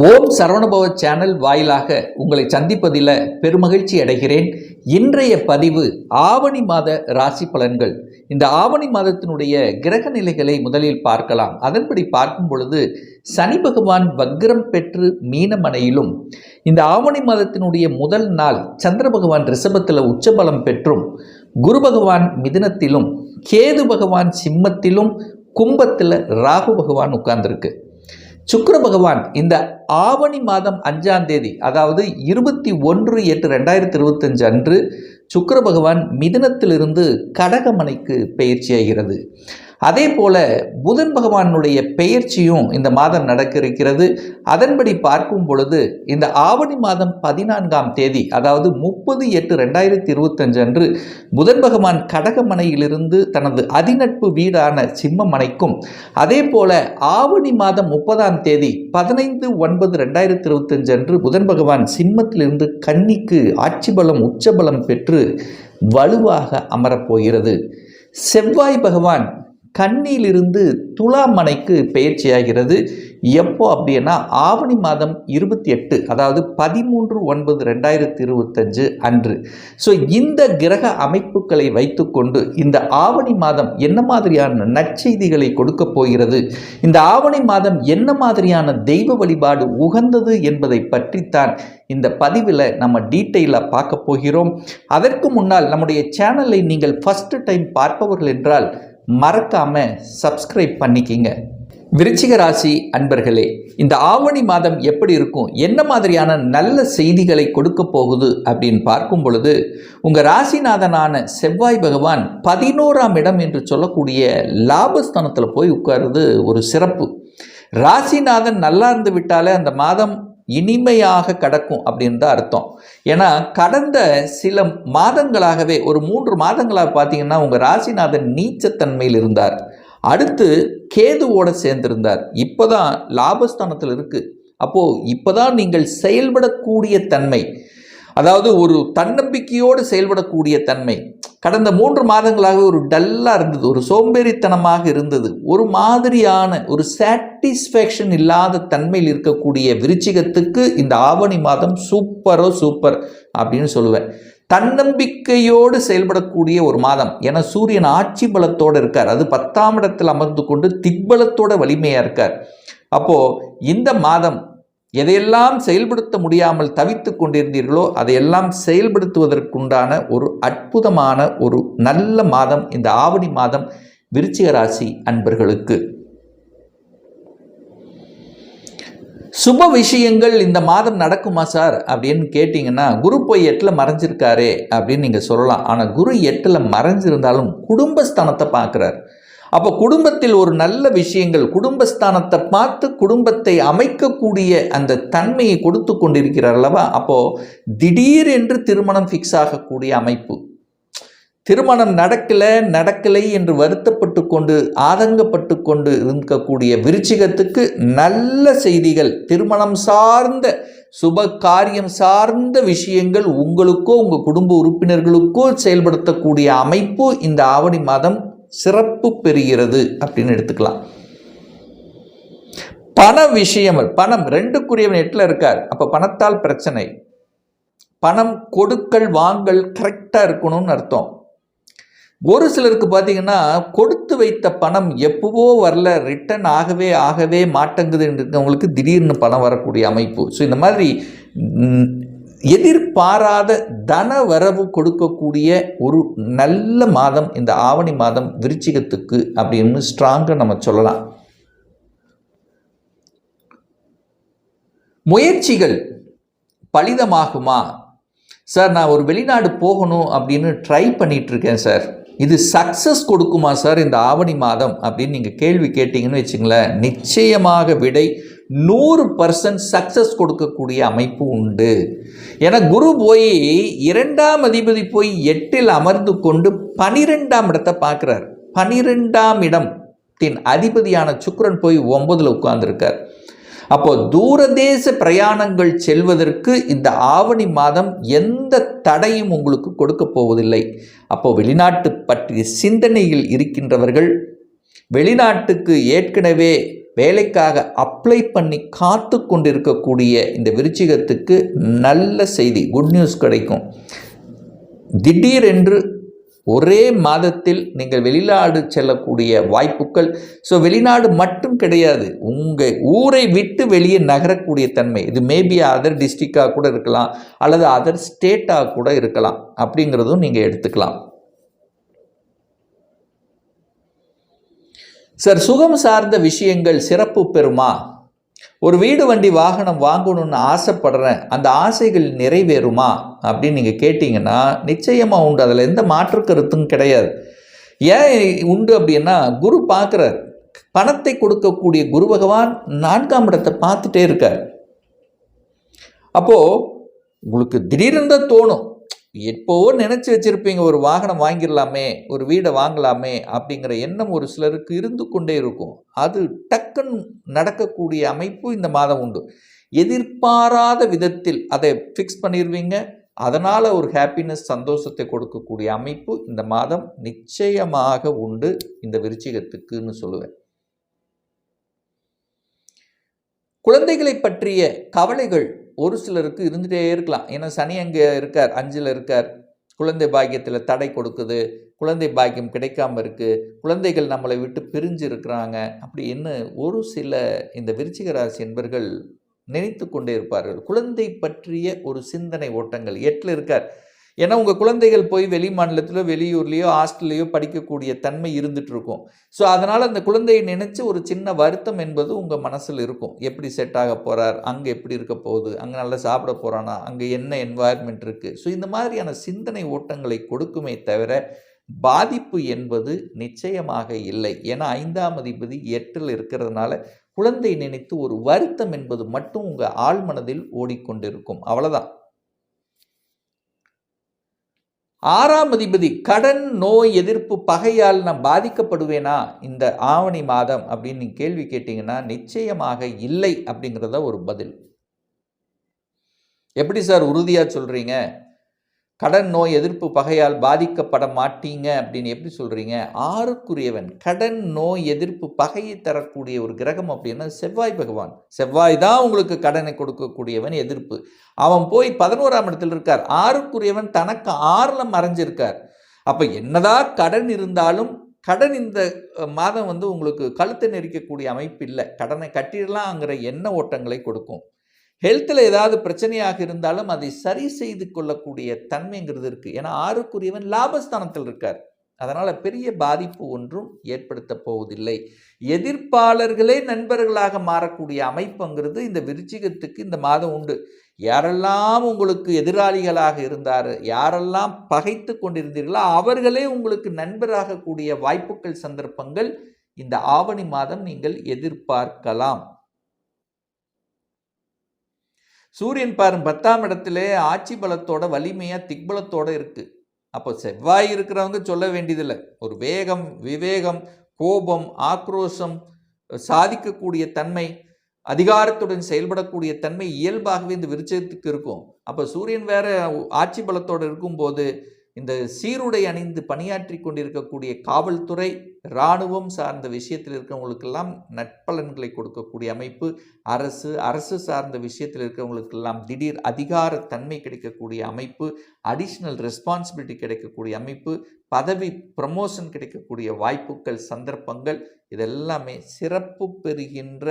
ஓம் Saravanabhava channel வாயிலாக உங்களை சந்திப்பதில் பெருமகிழ்ச்சி அடைகிறேன். இன்றைய பதிவு ஆவணி மாத ராசி பலன்கள். இந்த ஆவணி மாதத்தினுடைய கிரக நிலைகளை முதலில் பார்க்கலாம். அதன்படி பார்க்கும் பொழுது சனி பகவான் வக்ரம் பெற்று மீனமனையிலும் இந்த ஆவணி மாதத்தினுடைய முதல் நாள் சந்திர பகவான் ரிஷபத்தில் உச்சபலம் பெற்றும் குரு பகவான் மிதுனத்திலும் கேது பகவான் சிம்மத்திலும் கும்பத்தில் ராகு பகவான் உட்கார்ந்திருக்கு. சுக்கர பகவான் இந்த ஆவணி மாதம் அஞ்சாம் தேதி அதாவது இருபத்தி ஒன்று எட்டு ரெண்டாயிரத்தி இருபத்தஞ்சு அன்று சுக்கர பகவான் மிதுனத்திலிருந்து கடகமனைக்கு பயிற்சியாகிறது. அதே போல புதன் பகவானுடைய பெயர்ச்சியும் இந்த மாதம் நடக்க இருக்கிறது அதன்படி பார்க்கும் பொழுது இந்த ஆவணி மாதம் பதினான்காம் தேதி அதாவது முப்பது எட்டு ரெண்டாயிரத்தி இருபத்தஞ்சு அன்று புதன் பகவான் கடகமனையிலிருந்து தனது அதிநட்பு வீடான சிம்மமனைக்கும் அதே போல ஆவணி மாதம் முப்பதாம் தேதி பதினைந்து ஒன்பது ரெண்டாயிரத்தி இருபத்தஞ்சு அன்று புதன் பகவான் சிம்மத்திலிருந்து கன்னிக்கு ஆட்சி பலம் உச்சபலம் பெற்று வலுவாக அமரப்போகிறது செவ்வாய் பகவான் கண்ணியிலிருந்து துலாமனைக்கு பயிற்சியாகிறது எப்போ அப்படின்னா ஆவணி மாதம் இருபத்தி எட்டு அதாவது பதிமூன்று ஒன்பது ரெண்டாயிரத்தி இருபத்தஞ்சு அன்று. ஸோ இந்த கிரக அமைப்புகளை வைத்துக்கொண்டு இந்த ஆவணி மாதம் என்ன மாதிரியான நற்செய்திகளை கொடுக்க போகிறது? இந்த ஆவணி மாதம் என்ன மாதிரியான தெய்வ வழிபாடு உகந்தது என்பதை பற்றித்தான் இந்த பதிவில் நம்ம டீட்டெயிலாக பார்க்க போகிறோம். அதற்கு முன்னால் நம்முடைய சேனலை நீங்கள் ஃபஸ்ட்டு டைம் பார்ப்பவர்கள் என்றால் மறக்காம சப்ஸ்கிரைப் பண்ணிக்கிங்க. விருச்சிக ராசி அன்பர்களே இந்த ஆவணி மாதம் எப்படி இருக்கும்? என்ன மாதிரியான நல்ல செய்திகளை கொடுக்க போகுது அப்படின்னு பார்க்கும் பொழுது உங்கள் ராசிநாதனான செவ்வாய் பகவான் பதினோராம் இடம் என்று சொல்லக்கூடிய லாபஸ்தானத்தில் போய் உட்கார்றது ஒரு சிறப்பு. ராசிநாதன் நல்லா இருந்து விட்டாலே அந்த மாதம் இனிமையாக கடக்கும் அப்படின்னு தான் அர்த்தம். ஏன்னா கடந்த சில மாதங்களாகவே ஒரு மூன்று மாதங்களாக பார்த்தீங்கன்னா உங்கள் ராசிநாதன் நீச்சத்தன்மையில் இருந்தார். அடுத்து கேதுவோட சேர்ந்திருந்தார். இப்போ தான் லாபஸ்தானத்தில் இருக்குது அப்போது இப்போ தான் நீங்கள் செயல்படக்கூடிய தன்மை. அதாவது ஒரு தன்னம்பிக்கையோடு செயல்படக்கூடிய தன்மை. கடந்த மூன்று மாதங்களாக ஒரு டல்லாக இருந்தது ஒரு சோம்பேறித்தனமாக இருந்தது. ஒரு மாதிரியான ஒரு சாட்டிஸ்ஃபேக்ஷன் இல்லாத தன்மையில் இருக்கக்கூடிய விருச்சிகத்துக்கு இந்த ஆவணி மாதம் சூப்பரோ சூப்பர் அப்படின்னு சொல்லுவேன். தன்னம்பிக்கையோடு செயல்படக்கூடிய ஒரு மாதம். ஏன்னா சூரியன் ஆட்சி பலத்தோடு இருக்கார். அது பத்தாம் இடத்தில் அமர்ந்து கொண்டு திக்பலத்தோட வலிமையாக இருக்கார். அப்போது இந்த மாதம் எதையெல்லாம் செயல்படுத்த முடியாமல் தவித்து கொண்டிருந்தீர்களோ அதையெல்லாம் செயல்படுத்துவதற்குண்டான ஒரு அற்புதமான ஒரு நல்ல மாதம் இந்த ஆவணி மாதம் விருச்சிக ராசி அன்பர்களுக்கு. சுப விஷயங்கள் இந்த மாதம் நடக்குமா சார்? அப்படின்னு கேட்டிங்கன்னா குரு போய் எட்டில் மறைஞ்சிருக்காரே அப்படின்னு நீங்கள் சொல்லலாம். ஆனால் குரு எட்டில் மறைஞ்சிருந்தாலும் குடும்பஸ்தானத்தை பார்க்குறார். அப்போ குடும்பத்தில் ஒரு நல்ல விஷயங்கள் குடும்பஸ்தானத்தை பார்த்து குடும்பத்தை அமைக்கக்கூடிய அந்த தன்மையை கொடுத்து கொண்டிருக்கிறார் அல்லவா? அப்போது திடீர் என்று திருமணம் ஃபிக்ஸ் ஆகக்கூடிய அமைப்பு. திருமணம் நடக்கலை நடக்கலை என்று வருத்தப்பட்டு கொண்டு ஆதங்கப்பட்டு கொண்டு இருக்கக்கூடிய விருச்சிகத்துக்கு நல்ல செய்திகள் திருமணம் சார்ந்த சுப காரியம் சார்ந்த விஷயங்கள் உங்களுக்கோ உங்கள் குடும்ப உறுப்பினர்களுக்கோ செயல்படுத்தக்கூடிய அமைப்பு இந்த ஆவணி மாதம் சிறப்பு பெறுகிறது அப்படின்னு எடுத்துக்கலாம். பண விஷயம் பணம் ரெண்டுக்குரியவன் எட்டில் இருக்கார். அப்போ பணத்தால் பிரச்சனை. பணம் கொடுக்கல் வாங்கல் கரெக்டாக இருக்கணும்னு அர்த்தம். ஒரு சிலருக்கு பார்த்தீங்கன்னா கொடுத்து வைத்த பணம் எப்பவோ வரல ரிட்டர்ன் ஆகவே ஆகவே மாட்டேங்குதுன்றவங்களுக்கு இருக்கவங்களுக்கு திடீர்னு பணம் வரக்கூடிய அமைப்பு. ஸோ இந்த மாதிரி எதிர்பாராத தன வரவு கொடுக்கக்கூடிய ஒரு நல்ல மாதம் இந்த ஆவணி மாதம் விருச்சிகத்துக்கு அப்படின்னு ஸ்ட்ராங்காக நம்ம சொல்லலாம். முயற்சிகள் பலிதமாகுமா? சார் நான் ஒரு வெளிநாடு போகணும் அப்படின்னு ட்ரை பண்ணிட்டு இருக்கேன் சார் இது சக்ஸஸ் கொடுக்குமா சார் இந்த ஆவணி மாதம் அப்படின்னு நீங்கள் கேள்வி கேட்டிங்கன்னு வச்சுங்களேன். நிச்சயமாக விடை நூறு பர்சன்ட் சக்ஸஸ் கொடுக்கக்கூடிய அமைப்பு உண்டு. ஏன்னா குரு போய் இரண்டாம் அதிபதி போய் எட்டில் அமர்ந்து கொண்டு பனிரெண்டாம் இடத்தை பார்க்குறார். பனிரெண்டாம் இடத்தின் அதிபதியான சுக்கரன் போய் ஒன்பதில் உட்கார்ந்துருக்கார். அப்போ தூரதேச பிரயாணங்கள் செல்வதற்கு இந்த ஆவணி மாதம் எந்த தடையும் உங்களுக்கு கொடுக்க போவதில்லை. அப்போ வெளிநாட்டு பற்றிய சிந்தனையில் இருக்கின்றவர்கள் வெளிநாட்டுக்கு ஏற்கனவே வேலைக்காக அப்ளை பண்ணி காத்து கொண்டிருக்கக்கூடிய இந்த விருச்சிகத்துக்கு நல்ல செய்தி குட் நியூஸ் கிடைக்கும். திடீரென்று ஒரே மாதத்தில் நீங்கள் வெளிநாடு செல்லக்கூடிய வாய்ப்புகள். ஸோ வெளிநாடு மட்டும் கிடையாது. உங்கள் ஊரை விட்டு வெளியே நகரக்கூடிய தன்மை. இது மேபி அதர் டிஸ்ட்ரிக்டாக கூட இருக்கலாம் அல்லது அதர் ஸ்டேட்டாக கூட இருக்கலாம். அப்படிங்கிறதும் நீங்கள் எடுத்துக்கலாம். சார் சுகம் சார்ந்த விஷயங்கள் சிறப்பு பெறுமா? ஒரு வீடு வண்டி வாகனம் வாங்கணும்னு ஆசைப்படுறேன். அந்த ஆசைகள் நிறைவேறுமா? அப்படின்னு நீங்கள் கேட்டிங்கன்னா நிச்சயமாக உண்டு. அதில் எந்த மாற்று கருத்தும் கிடையாது. ஏன் உண்டு அப்படின்னா குரு பார்க்குறார். பணத்தை கொடுக்கக்கூடிய குரு பகவான் நான்காம் இடத்தை பார்த்துட்டே இருக்கார். அப்போது உங்களுக்கு திடீர்னு தான் தோணும் எப்போவோ நினச்சி வச்சுருப்பீங்க ஒரு வாகனம் வாங்கிடலாமே ஒரு வீடை வாங்கலாமே அப்படிங்கிற எண்ணம் ஒரு சிலருக்கு இருந்து கொண்டே இருக்கும். அது டக்குன்னு நடக்கக்கூடிய அமைப்பு இந்த மாதம் உண்டு. எதிர்பாராத விதத்தில் அதை ஃபிக்ஸ் பண்ணிடுவீங்க அதனால் ஒரு ஹாப்பினஸ் சந்தோஷத்தை கொடுக்கக்கூடிய அமைப்பு இந்த மாதம் நிச்சயமாக உண்டு. இந்த விருச்சிகத்துக்குன்னு சொல்லுவேன். குழந்தைகளை பற்றிய கவலைகள் ஒரு சிலருக்கு இருந்துகிட்டே இருக்கலாம். ஏன்னா சனி அங்கே இருக்கார் அஞ்சில் இருக்கார். குழந்தை பாக்கியத்தில் தடை கொடுக்குது. குழந்தை பாக்கியம் கிடைக்காம இருக்குது குழந்தைகள் நம்மளை விட்டு பிரிஞ்சு இருக்கிறாங்க. அப்படின்னு ஒரு சில இந்த விருச்சிக ராசி என்பர்கள் நினைத்து கொண்டே இருப்பார்கள். குழந்தை பற்றிய ஒரு சிந்தனை ஓட்டங்கள் எட்டில் இருக்கார். ஏன்னா உங்கள் குழந்தைகள் போய் வெளி மாநிலத்திலோ வெளியூர்லேயோ ஹாஸ்டல்லையோ படிக்கக்கூடிய தன்மை இருந்துட்டு இருக்கும் ஸோ அதனால் அந்த குழந்தையை நினச்சி ஒரு சின்ன வருத்தம் என்பது உங்கள் மனசில் இருக்கும். எப்படி செட் ஆக போகிறார் அங்கே எப்படி இருக்க போகுது? அங்கே நல்லா சாப்பிட போகிறானா அங்கே என்ன என்வாயர்மெண்ட் இருக்குது ஸோ இந்த மாதிரியான சிந்தனை ஓட்டங்களை கொடுக்குமே தவிர பாதிப்பு என்பது நிச்சயமாக இல்லை. ஏன்னா ஐந்தாம் அதிபதி எட்டில் இருக்கிறதுனால குழந்தை நினைத்து ஒரு வருத்தம் என்பது மட்டும் உங்கள் ஆழ்மனதில் ஓடிக்கொண்டிருக்கும். அவ்வளோதான் ஆறாம் அதிபதி கடன் நோய் எதிர்ப்பு பகையால் நான் பாதிக்கப்படுவேனா? இந்த ஆவணி மாதம் அப்படின்னு நீங்கள் கேள்வி கேட்டிங்கன்னா நிச்சயமாக இல்லை அப்படிங்கிறத ஒரு பதில். எப்படி சார் உறுதியாக சொல்கிறீங்க கடன் நோய் எதிர்ப்பு பகையால் பாதிக்கப்பட மாட்டீங்க அப்படின்னு எப்படி சொல்கிறீங்க ஆறுக்குரியவன் கடன் நோய் எதிர்ப்பு பகையை தரக்கூடிய ஒரு கிரகம் அப்படின்னா செவ்வாய் பகவான். செவ்வாய் தான் உங்களுக்கு கடனை கொடுக்கக்கூடியவன் எதிர்ப்பு. அவன் போய் பதினோராம் இடத்தில் இருக்கார். ஆறுக்குரியவன் தனக்கு ஆறில் மறைஞ்சிருக்கார். அப்போ என்னதான் கடன் இருந்தாலும் கடன் இந்த மாதம் வந்து உங்களுக்கு கழுத்தை நெரிக்கக்கூடிய அமைப்பு இல்லை. கடனை கட்டிடலாங்கிற எண்ண ஓட்டங்களை கொடுக்கும். ஹெல்த்தில் ஏதாவது பிரச்சனையாக இருந்தாலும் அதை சரி செய்து கொள்ளக்கூடிய தன்மைங்கிறது இருக்குது ஏன்னா ஆறுக்குரியவன் லாபஸ்தானத்தில் இருக்கார். அதனால் பெரிய பாதிப்பு ஒன்றும் ஏற்படுத்த போவதில்லை. எதிர்ப்பாளர்களே நண்பர்களாக மாறக்கூடிய அமைப்புங்கிறது இந்த விருச்சிகத்துக்கு இந்த மாதம் உண்டு. யாரெல்லாம் உங்களுக்கு எதிராளிகளாக இருந்தார் யாரெல்லாம் பகைத்து கொண்டிருந்தீர்களோ அவர்களே உங்களுக்கு நண்பராக கூடிய வாய்ப்புகள் சந்தர்ப்பங்கள் இந்த ஆவணி மாதம் நீங்கள் எதிர்பார்க்கலாம். சூரியன் பாருங்க பத்தாம் இடத்திலே ஆட்சி பலத்தோட வலிமையாக திக்பலத்தோடு இருக்குது அப்போ செவ்வாய் இருக்கிறவங்க சொல்ல வேண்டியதில்லை. ஒரு வேகம் விவேகம் கோபம் ஆக்ரோஷம் சாதிக்கக்கூடிய தன்மை அதிகாரத்துடன் செயல்படக்கூடிய தன்மை இயல்பாகவே இந்த விருச்சத்துக்கு இருக்கும். அப்போ சூரியன் வேற ஆட்சி பலத்தோடு இருக்கும்போது இந்த சீருடை அணிந்து பணியாற்றி கொண்டிருக்கக்கூடிய காவல்துறை இராணுவம் சார்ந்த விஷயத்தில் இருக்கிறவங்களுக்கெல்லாம் நட்பலன்களை கொடுக்கக்கூடிய அமைப்பு அரசு அரசு சார்ந்த விஷயத்தில் இருக்கிறவங்களுக்கெல்லாம் திடீர் அதிகார தன்மை கிடைக்கக்கூடிய அமைப்பு அடிஷ்னல் ரெஸ்பான்சிபிலிட்டி கிடைக்கக்கூடிய அமைப்பு பதவி ப்ரமோஷன் கிடைக்கக்கூடிய வாய்ப்புகள் சந்தர்ப்பங்கள் இதெல்லாமே சிறப்பு பெறுகின்ற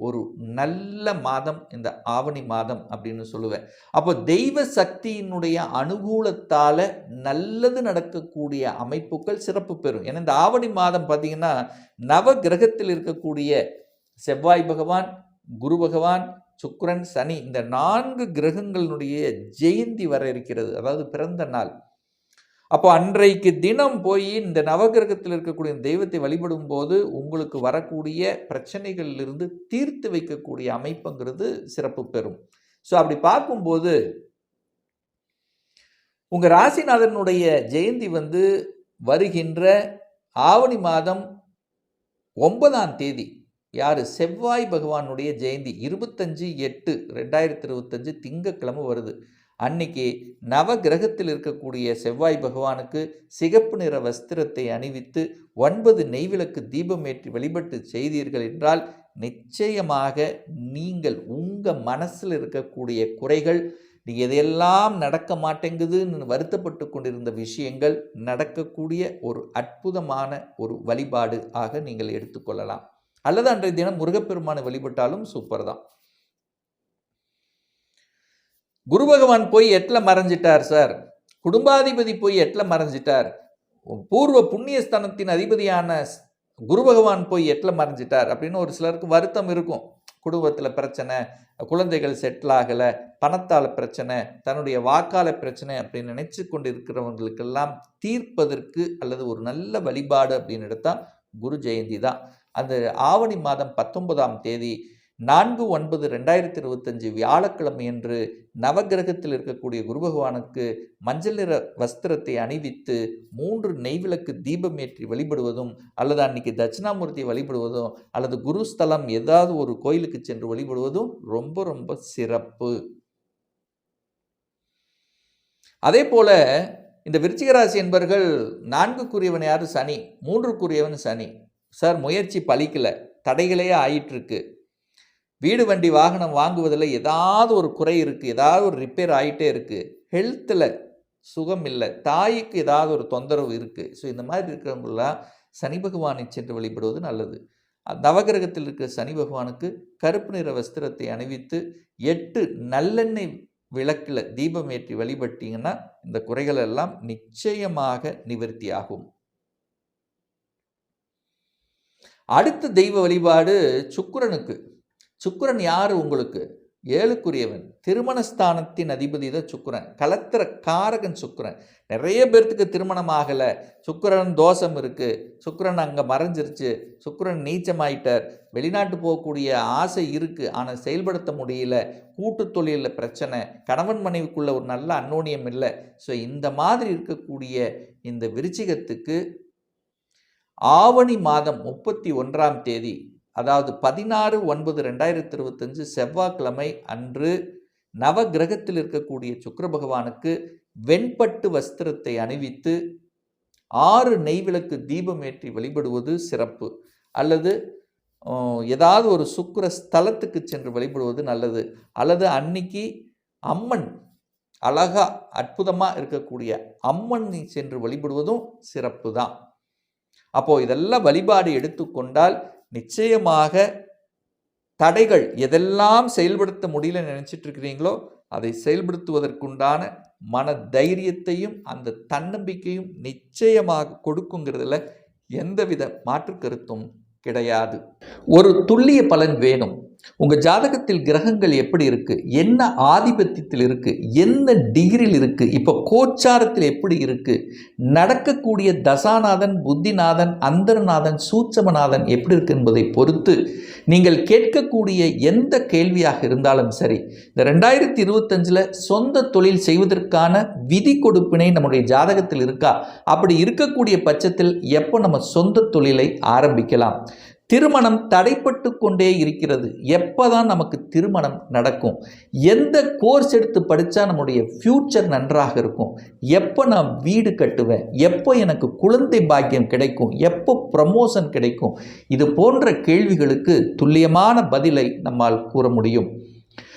ஒரு நல்ல மாதம் இந்த ஆவணி மாதம் அப்படின்னு சொல்லுவேன். அப்போ தெய்வ சக்தியினுடைய அனுகூலத்தால் நல்லது நடக்கக்கூடிய அமைப்புகள் சிறப்பு பெறும். ஏன்னா இந்த ஆவணி மாதம் பார்த்திங்கன்னா நவ கிரகத்தில் இருக்கக்கூடிய செவ்வாய் பகவான் குரு பகவான் சுக்ரன் சனி இந்த நான்கு கிரகங்களினுடைய ஜெயந்தி வர இருக்கிறது. அதாவது பிறந்த நாள். அப்போ அன்றைக்கு தினம் போய் இந்த நவகிரகத்தில் இருக்கக்கூடிய தெய்வத்தை வழிபடும் போது உங்களுக்கு வரக்கூடிய பிரச்சனைகளிலிருந்து தீர்த்து வைக்கக்கூடிய அமைப்புங்கிறது சிறப்பு பெறும். ஸோ அப்படி பார்க்கும்போது உங்கள் ராசிநாதனுடைய ஜெயந்தி வந்து வருகின்ற ஆவணி மாதம் ஒன்பதாம் தேதி யார்? செவ்வாய் பகவானுடைய ஜெயந்தி இருபத்தஞ்சு எட்டு ரெண்டாயிரத்தி இருபத்தஞ்சு திங்கக்கிழமை வருது. அன்னைக்கு நவ கிரகத்தில் இருக்கக்கூடிய செவ்வாய் பகவானுக்கு சிகப்பு நிற வஸ்திரத்தை அணிவித்து ஒன்பது நெய்விளக்கு தீபம் ஏற்றி வழிபட்டு செய்தீர்கள் என்றால் நிச்சயமாக நீங்கள் உங்கள் மனசில் இருக்கக்கூடிய குறைகள் நீ எதையெல்லாம் நடக்க மாட்டேங்குதுன்னு வருத்தப்பட்டு கொண்டிருந்த விஷயங்கள் நடக்கக்கூடிய ஒரு அற்புதமான ஒரு வழிபாடு ஆக நீங்கள் எடுத்துக்கொள்ளலாம் அல்லது அன்றைய தினம் முருகப்பெருமானை வழிபட்டாலும் சூப்பர் தான் குரு பகவான் போய் எட்டில் மறைஞ்சிட்டார் சார். குடும்பாதிபதி போய் எட்டில் மறைஞ்சிட்டார். பூர்வ புண்ணியஸ்தனத்தின் அதிபதியான குரு பகவான் போய் எட்டில் மறைஞ்சிட்டார் அப்படின்னு ஒரு சிலருக்கு வருத்தம் இருக்கும். குடும்பத்தில் பிரச்சனை குழந்தைகள் செட்டில் ஆகலை பணத்தால் பிரச்சனை தன்னுடைய வாக்கால பிரச்சனை அப்படின்னு நினச்சி கொண்டு இருக்கிறவங்களுக்கெல்லாம் தீர்ப்பதற்கு அல்லது ஒரு நல்ல வழிபாடு அப்படின்னு எடுத்தால் குரு ஜெயந்தி தான். அந்த ஆவணி மாதம் பத்தொன்பதாம் தேதி நான்கு ஒன்பது ரெண்டாயிரத்தி இருபத்தஞ்சு வியாழக்கிழமை என்று நவகிரகத்தில் இருக்கக்கூடிய குரு பகவானுக்கு மஞ்சள் நிற வஸ்திரத்தை அணிவித்து மூன்று நெய்விளக்கு தீபம் ஏற்றி வழிபடுவதும் அல்லது அன்னைக்கு தட்சிணாமூர்த்தியை வழிபடுவதும் அல்லது குருஸ்தலம் ஏதாவது ஒரு கோயிலுக்கு சென்று வழிபடுவதும் ரொம்ப ரொம்ப சிறப்பு. அதே போல இந்த விருச்சிகராசி என்பர்கள் நான்குக்குரியவன் யாரு? சனி. மூன்றுக்குரியவன் சனி. சார் முயற்சி பலிக்கல. தடைகளே ஆயிட்டுருக்கு. வீடு வண்டி வாகனம் வாங்குவதில் ஏதாவது ஒரு குறை இருக்குது ஏதாவது ஒரு ரிப்பேர் ஆகிட்டே இருக்குது ஹெல்த்தில் சுகம் இல்லை. தாய்க்கு ஏதாவது ஒரு தொந்தரவு இருக்குது ஸோ இந்த மாதிரி இருக்கிறவங்களாம் சனி பகவானை சென்று வழிபடுவது நல்லது. நவகிரகத்தில் இருக்கிற சனி பகவானுக்கு கருப்பு நிற வஸ்திரத்தை அணிவித்து எட்டு நல்லெண்ணெய் விளக்கில் தீபம் ஏற்றி வழிபட்டீங்கன்னா இந்த குறைகள் எல்லாம் நிச்சயமாக நிவர்த்தி ஆகும் அடுத்த தெய்வ வழிபாடு சுக்கரனுக்கு. சுக்கரன் யார் உங்களுக்கு? ஏழுக்குரியவன். திருமணஸ்தானத்தின் அதிபதி தான் சுக்கரன். கலத்திர காரகன் சுக்கரன். நிறைய பேர்த்துக்கு திருமணம் ஆகலை. சுக்கரன் தோஷம் இருக்குது சுக்கரன் அங்கே மறைஞ்சிருச்சு. சுக்கரன் நீச்சமாயிட்டார். வெளிநாட்டு போகக்கூடிய ஆசை இருக்குது ஆனால் செயல்படுத்த முடியல. கூட்டு தொழிலில் பிரச்சனை. கணவன் மனைவிக்குள்ள ஒரு நல்ல அன்னோனியம் இல்லை. ஸோ இந்த மாதிரி இருக்கக்கூடிய இந்த விருச்சிகத்துக்கு ஆவணி மாதம் முப்பத்தி ஒன்றாம் தேதி அதாவது பதினாறு ஒன்பது ரெண்டாயிரத்தி இருபத்தஞ்சு செவ்வாய்க்கிழமை அன்று நவ கிரகத்தில் இருக்கக்கூடிய சுக்கர பகவானுக்கு வெண்பட்டு வஸ்திரத்தை அணிவித்து ஆறு நெய்விளக்கு தீபம் ஏற்றி வழிபடுவது சிறப்பு. அல்லது ஏதாவது ஒரு சுக்கர ஸ்தலத்துக்கு சென்று வழிபடுவது நல்லது. அல்லது அன்னைக்கு அம்மன் அழகா அற்புதமாக இருக்கக்கூடிய அம்மன் சென்று வழிபடுவதும் சிறப்பு தான் அப்போது இதெல்லாம் வழிபாடு எடுத்துக்கொண்டால் நிச்சயமாக தடைகள் எதெல்லாம் செயல்படுத்த முடியல நினச்சிட்டு இருக்கிறீங்களோ அதை செயல்படுத்துவதற்குண்டான மன தைரியத்தையும் அந்த தன்னம்பிக்கையும் நிச்சயமாக கொடுக்குங்கிறதுல எந்தவித மாற்று கருத்தும் கிடையாது. ஒரு துல்லிய பலன் வேணும். உங்கள் ஜாதகத்தில் கிரகங்கள் எப்படி இருக்குது என்ன ஆதிபத்தியத்தில் இருக்குது எந்த டிகிரியில் இருக்குது இப்போ கோச்சாரத்தில் எப்படி இருக்குது நடக்கக்கூடிய தசாநாதன் புத்திநாதன் அந்தரநாதன் சூட்சமநாதன் எப்படி இருக்கு என்பதை பொறுத்து நீங்கள் கேட்கக்கூடிய எந்த கேள்வியாக இருந்தாலும் சரி இந்த ரெண்டாயிரத்தி இருபத்தஞ்சில் சொந்த தொழில் செய்வதற்கான விதி கொடுப்பினை நம்முடைய ஜாதகத்தில் இருக்கா? அப்படி இருக்கக்கூடிய பட்சத்தில் எப்போ நம்ம சொந்த தொழிலை ஆரம்பிக்கலாம்? திருமணம் தடைப்பட்டு கொண்டே இருக்கிறது. எப்போ தான் நமக்கு திருமணம் நடக்கும்? எந்த கோர்ஸ் எடுத்து படித்தா நம்முடைய ஃப்யூச்சர் நன்றாக இருக்கும்? எப்போ நான் வீடு கட்டுவேன்? எப்போ எனக்கு குழந்தை பாக்கியம் கிடைக்கும்? எப்போ ப்ரமோஷன் கிடைக்கும்? இது போன்ற கேள்விகளுக்கு துல்லியமான பதிலை நம்மால் கூற முடியும்.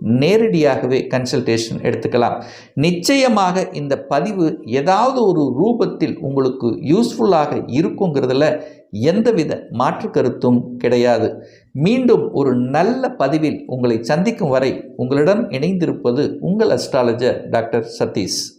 நேரடியாகவே கன்சல்டேஷன் எடுத்துக்கலாம். நிச்சயமாக இந்த பதிவு ஏதாவது ஒரு ரூபத்தில் உங்களுக்கு யூஸ்ஃபுல்லாக இருக்குங்கிறதுல எந்தவித மாற்று கருத்தும் கிடையாது. மீண்டும் ஒரு நல்ல பதிவில் உங்களை சந்திக்கும் வரை உங்களிடம் இணைந்திருப்பது உங்கள் அஸ்ட்ராலஜர் டாக்டர் சதீஷ்.